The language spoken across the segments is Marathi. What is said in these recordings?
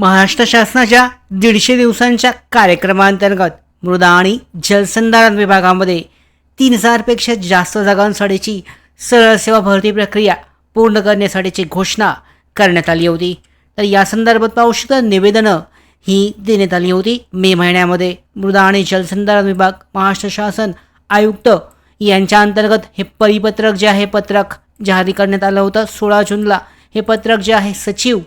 महाराष्ट्र शासनाच्या दीडशे दिवसांच्या कार्यक्रमांतर्गत मृदा आणि जलसंधारण विभागामध्ये तीन हजारपेक्षा जास्त जागांसाठीची सरळ सेवा भरती प्रक्रिया पूर्ण करण्यासाठीची घोषणा करण्यात आली होती. तर या संदर्भात औषध निवेदनं ही देण्यात आली होती. मे महिन्यामध्ये मृदा आणि जलसंधारण विभाग महाराष्ट्र शासन आयुक्त यांच्या अंतर्गत हे परिपत्रक जे आहे पत्रक जारी करण्यात आलं होतं. सोळा जूनला हे पत्रक जे आहे सचिव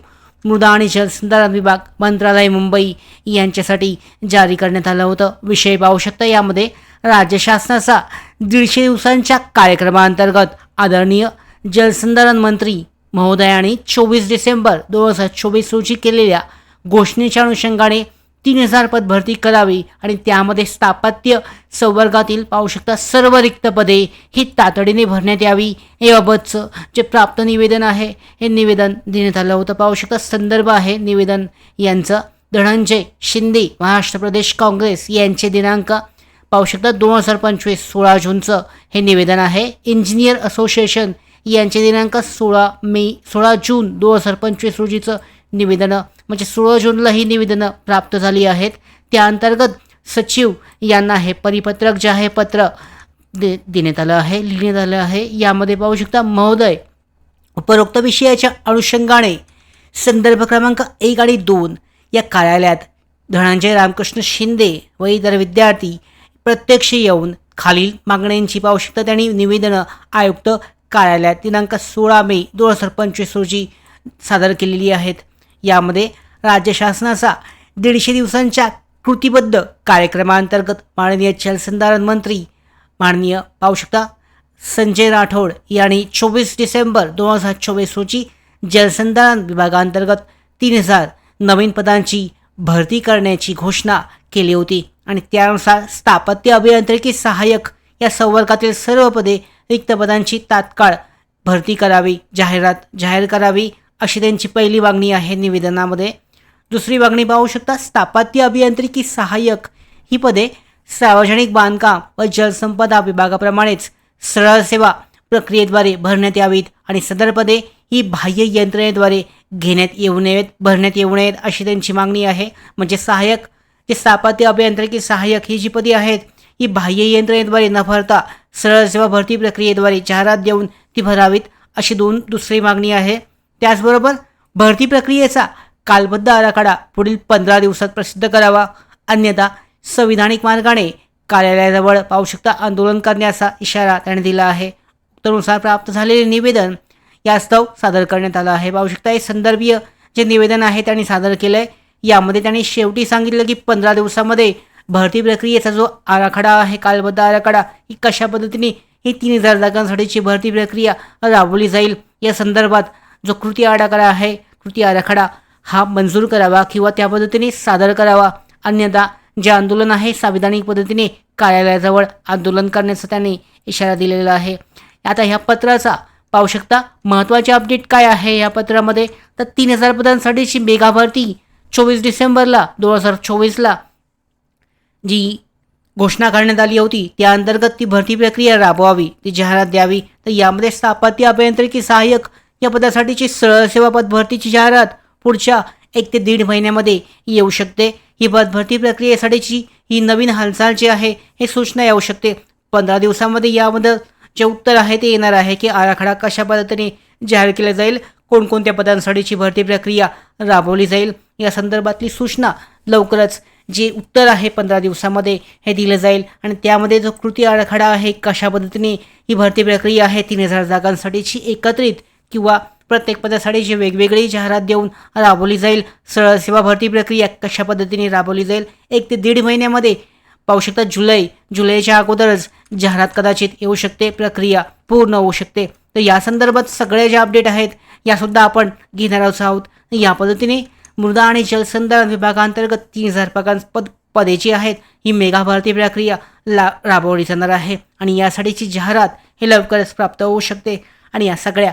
मृदा आणि जलसंधारण विभाग मंत्रालय मुंबई यांच्यासाठी जारी करण्यात आलं होतं. विषय पाहू शकता यामध्ये राज्य शासनाचा दीडशे दिवसांच्या कार्यक्रमाअंतर्गत आदरणीय जलसंधारण मंत्री महोदयांनी चोवीस डिसेंबर दोन हजार चोवीस रोजी केलेल्या घोषणेच्या अनुषंगाने तीन हजार पद भरती करावी आणि त्यामध्ये स्थापत्य संवर्गातील पाहू शकता सर्व रिक्त पदे ही तातडीने भरण्यात यावी. याबाबतचं जे प्राप्त निवेदन आहे हे निवेदन देण्यात आलं होतं. पाहू शकता संदर्भ आहे निवेदन यांचं. धनंजय शिंदे महाराष्ट्र प्रदेश काँग्रेस यांचे दिनांक पाहू शकता दोन हजार पंचवीस सोळा जूनचं हे निवेदन आहे. इंजिनियर असोसिएशन यांचे दिनांक सोळा मे सोळा जून दोन हजार पंचवीस रोजीचं निवेदनं म्हणजे सोळा जूनला ही निवेदनं प्राप्त झाली आहेत. त्या अंतर्गत सचिव यांना हे परिपत्रक जे आहे पत्र दे देण्यात आलं आहे लिहिण्यात आलं आहे. यामध्ये पाहू शकता महोदय उपरोक्त विषयाच्या अनुषंगाने संदर्भ क्रमांक एक आणि दोन या कार्यालयात धनंजय रामकृष्ण शिंदे व इतर विद्यार्थी प्रत्यक्ष येऊन खालील मागण्यांची पाहू शकता. त्यांनी निवेदनं आयुक्त कार्यालयात दिनांक सोळा मे दोन हजार पंचवीस रोजी सादर केलेली आहेत. यामध्ये राज्य शासनाचा दीडशे दिवसांच्या कृतीबद्ध कार्यक्रमांतर्गत माननीय जलसंधारण मंत्री माननीय पाहू शकता संजय राठोड यांनी चोवीस डिसेंबर दोन हजार चोवीस रोजी जलसंधारण विभागांतर्गत तीन हजार नवीन पदांची भरती करण्याची घोषणा केली होती आणि त्यानुसार स्थापत्य अभियांत्रिकी सहाय्यक या संवर्गातील सर्व पदे रिक्त पदांची तात्काळ भरती करावी जाहिरात जाहीर करावी अशी त्यांची पहिली मागणी आहे निवेदनामध्ये. दुसरी मागणी पाहू शकता स्थापत्य अभियांत्रिकी सहाय्यक. ही पदे सार्वजनिक बांधकाम व जलसंपदा विभागाप्रमाणेच सरळ सेवा प्रक्रियेद्वारे भरण्यात यावीत आणि सदर पदे ही बाह्य यंत्रणेद्वारे घेण्यात येऊ नयेत भरण्यात येऊ नयेत अशी त्यांची मागणी आहे. म्हणजे सहाय्यक जे स्थापत्य अभियांत्रिकी सहाय्यक ही जी पदे आहेत ही बाह्य यंत्रणेद्वारे न भरता सरळ सेवा भरती प्रक्रियेद्वारे जाहिरात देऊन ती भरावीत अशी दोन दुसरी मागणी आहे. त्याचबरोबर भरती प्रक्रियेचा कालबद्ध आराखडा पुढील पंधरा दिवसात प्रसिद्ध करावा. अन्यथा संविधानिक मार्गाने कार्यालयाजवळ पावशक्ता आंदोलन करण्याचा इशारा त्याने दिला आहे. त्यानुसार प्राप्त झालेले निवेदन यास्तव सादर करण्यात आलं आहे. पाहू हे संदर्भीय जे निवेदन आहे त्यांनी सादर केलं आहे यामध्ये त्यांनी शेवटी सांगितलं की पंधरा दिवसामध्ये भरती प्रक्रियेचा जो आराखडा आहे कालबद्ध आराखडा ही कशा पद्धतीने ही तीन हजार जागांसाठीची भरती प्रक्रिया राबवली जाईल या संदर्भात जो कृती आराखडा आहे कृती आराखडा हा मंजूर करावा किंवा त्या पद्धतीने सादर करावा. अन्यथा जे आंदोलन आहे संविधानिक पद्धतीने कार्यालयाजवळ आंदोलन करण्याचा त्यांनी इशारा दिलेला आहे. आता ह्या पत्राचा पाहू शकता महत्त्वाचे अपडेट काय आहे या पत्रामध्ये? तर तीन हजार पदांसाठीची मेगा भरती चोवीस डिसेंबरला दोन हजार चोवीसला जी घोषणा करण्यात आली होती त्या अंतर्गत ती भरती प्रक्रिया राबवावी ती जाहिरात द्यावी. तर यामध्ये स्थापत्य अभियांत्रिकी सहाय्यक या पदासाठीची सरळ सेवा पद भरतीची जाहिरात पुढच्या एक ते दीड महिन्यामध्ये येऊ शकते. ही पदभरती प्रक्रियेसाठीची ही नवीन हालचाल जी आहे हे सूचना येऊ शकते. पंधरा दिवसामध्ये यामध्ये जे उत्तर आहे ते येणार आहे की आराखडा कशा पद्धतीने जाहीर केला जाईल कोणकोणत्या पदांसाठीची भरती प्रक्रिया राबवली जाईल या संदर्भातली सूचना लवकरच जे उत्तर आहे पंधरा दिवसामध्ये हे दिलं जाईल. आणि त्यामध्ये जो कृती आराखडा आहे कशा पद्धतीने ही भरती प्रक्रिया आहे तीन हजार जागांसाठीची एकत्रित किंवा प्रत्येक पदासाठीची वेगवेगळी जाहिरात देऊन राबवली जाईल सरळ सेवा भरती प्रक्रिया कशा पद्धतीने राबवली जाईल एक ते दीड महिन्यामध्ये पाहू शकता. जुलै जुलैच्या अगोदरच जाहिरात कदाचित येऊ शकते प्रक्रिया पूर्ण होऊ शकते. तर या संदर्भात सगळे जे अपडेट आहेत यासुद्धा आपण घेणार आहोत. या पद्धतीने मृदा आणि जलसंधारण विभागांतर्गत तीन हजार पगां पद पदे जी आहेत ही मेगा भरती प्रक्रिया ला राबवली जाणार आहे. आणि यासाठीची जाहिरात हे लवकरच प्राप्त होऊ शकते. आणि या सगळ्या